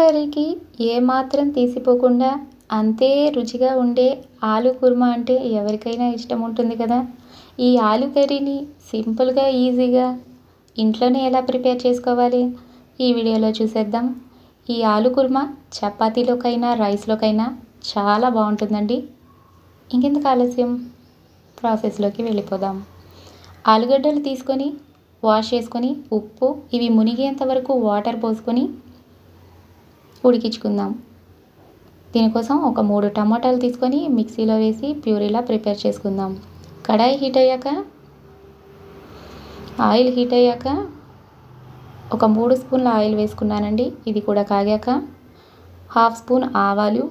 కర్రీకి ఏమాత్రం తీసిపోకుండా అంతే రుచిగా ఉండే ఆలు కుర్మా అంటే ఎవరికైనా ఇష్టం ఉంటుంది కదా. ఈ ఆలు కర్రీని సింపుల్గా ఈజీగా ఇంట్లోనే ఎలా ప్రిపేర్ చేసుకోవాలి? ఈ వీడియోలో చూసేద్దాం. ఈ ఆలు కుర్మా చపాతీలోకైనా రైస్లోకైనా చాలా బాగుంటుందండి. ఇంకెందుకు ఆలస్యం? ప్రాసెస్లోకి వెళ్ళిపోదాం. ఆలుగడ్డలు తీసుకొని వాష్ చేసుకొని ఉప్పు ఇవి మునిగేంత వరకు వాటర్ పోసుకొని ఉడికించుకుందాం. దీనికోసం ఒక మూడు టమాటాలు తీసుకొని మిక్సీలో వేసి ప్యూరీలా ప్రిపేర్ చేసుకుందాం. కడాయి హీట్ అయ్యాక ఆయిల్ హీట్ అయ్యాక ఒక మూడు స్పూన్ల ఆయిల్ వేసుకున్నానండి. ఇది కూడా కాగాక హాఫ్ స్పూన్ ఆవాలు.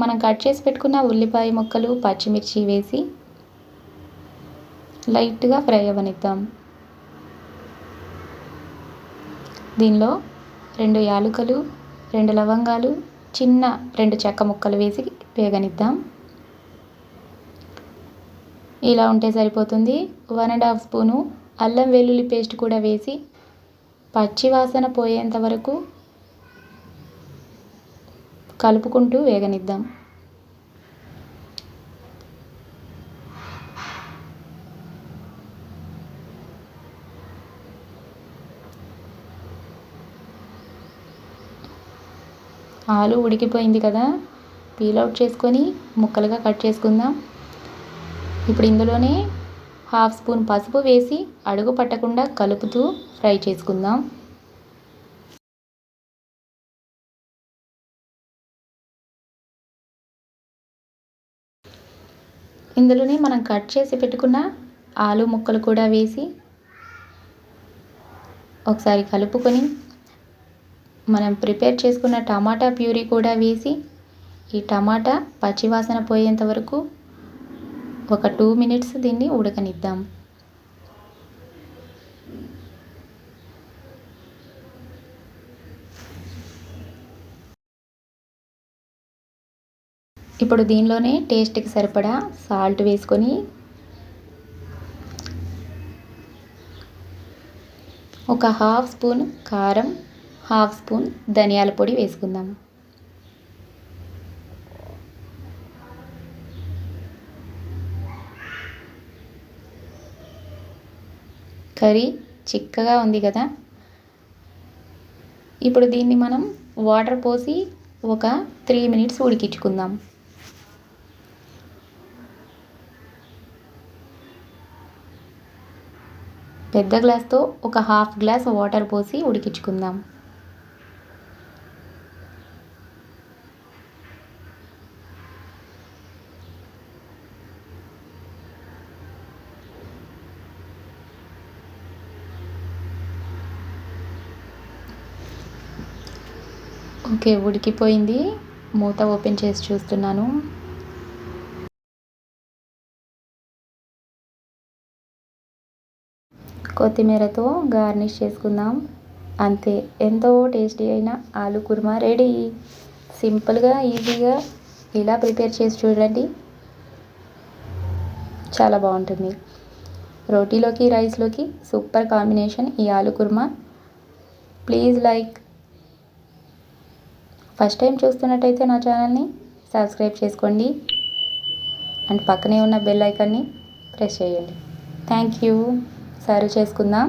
మనం కట్ చేసి పెట్టుకున్న ఉల్లిపాయ ముక్కలు పచ్చిమిర్చి వేసి లైట్గా ఫ్రై అవ్వనిద్దాం. దీనిలో రెండు యాలుకలు రెండు లవంగాలు చిన్న రెండు చెక్క ముక్కలు వేసి వేగనిద్దాం. ఇలా ఉంటే సరిపోతుంది. వన్ అండ్ హాఫ్ స్పూను అల్లం వెల్లుల్లి పేస్ట్ కూడా వేసి పచ్చి వాసన పోయేంత వరకు కలుపుకుంటూ వేగనిద్దాం. ఆలు ఉడికిపోయింది కదా. పీల్ అవుట్ చేసుకొని ముక్కలుగా కట్ చేసుకుందాం. ఇప్పుడు ఇందులోనే హాఫ్ స్పూన్ పసుపు వేసి అడుగు పట్టకుండా కలుపుతూ ఫ్రై చేసుకుందాం. ఇందులోనే మనం కట్ చేసి పెట్టుకున్న ఆలు ముక్కలు కూడా వేసి ఒకసారి కలుపుకొని మనం ప్రిపేర్ చేసుకున్న టమాటా ప్యూరీ కూడా వేసి ఈ టమాటా పచ్చివాసన పోయేంత వరకు ఒక టూ మినిట్స్ దీన్ని ఉడకనిద్దాం. ఇప్పుడు దీనిలోనే టేస్ట్కి సరిపడా సాల్ట్ వేసుకొని ఒక హాఫ్ స్పూన్ కారం హాఫ్ స్పూన్ ధనియాల పొడి వేసుకుందాం. కర్రీ చిక్కగా ఉంది కదా. ఇప్పుడు దీన్ని మనం వాటర్ పోసి ఒక త్రీ మినిట్స్ ఉడికించుకుందాం. పెద్ద గ్లాస్తో ఒక హాఫ్ గ్లాస్ వాటర్ పోసి ఉడికించుకుందాం. ఓకే ఉడికిపోయింది. మూత ఓపెన్ చేసి చూస్తున్నాను. కొత్తిమీరతో గార్నిష్ చేసుకుందాం. అంతే ఎంతో టేస్టీ అయిన ఆలు కుర్మా రెడీ. సింపుల్గా ఈజీగా ఇలా ప్రిపేర్ చేసి చూడండి. చాలా బాగుంటుంది. రోటీలోకి రైస్లోకి సూపర్ కాంబినేషన్ ఈ ఆలు kurma. Please like first time చూస్తున్నట్టయితే నా ఛానల్ని సబ్స్క్రైబ్ చేసుకోండి. అండ్ పక్కనే ఉన్న బెల్ ఐకాన్ని ప్రెస్ చేయండి. Thank you. సర్వ్ చేసుకుందాం.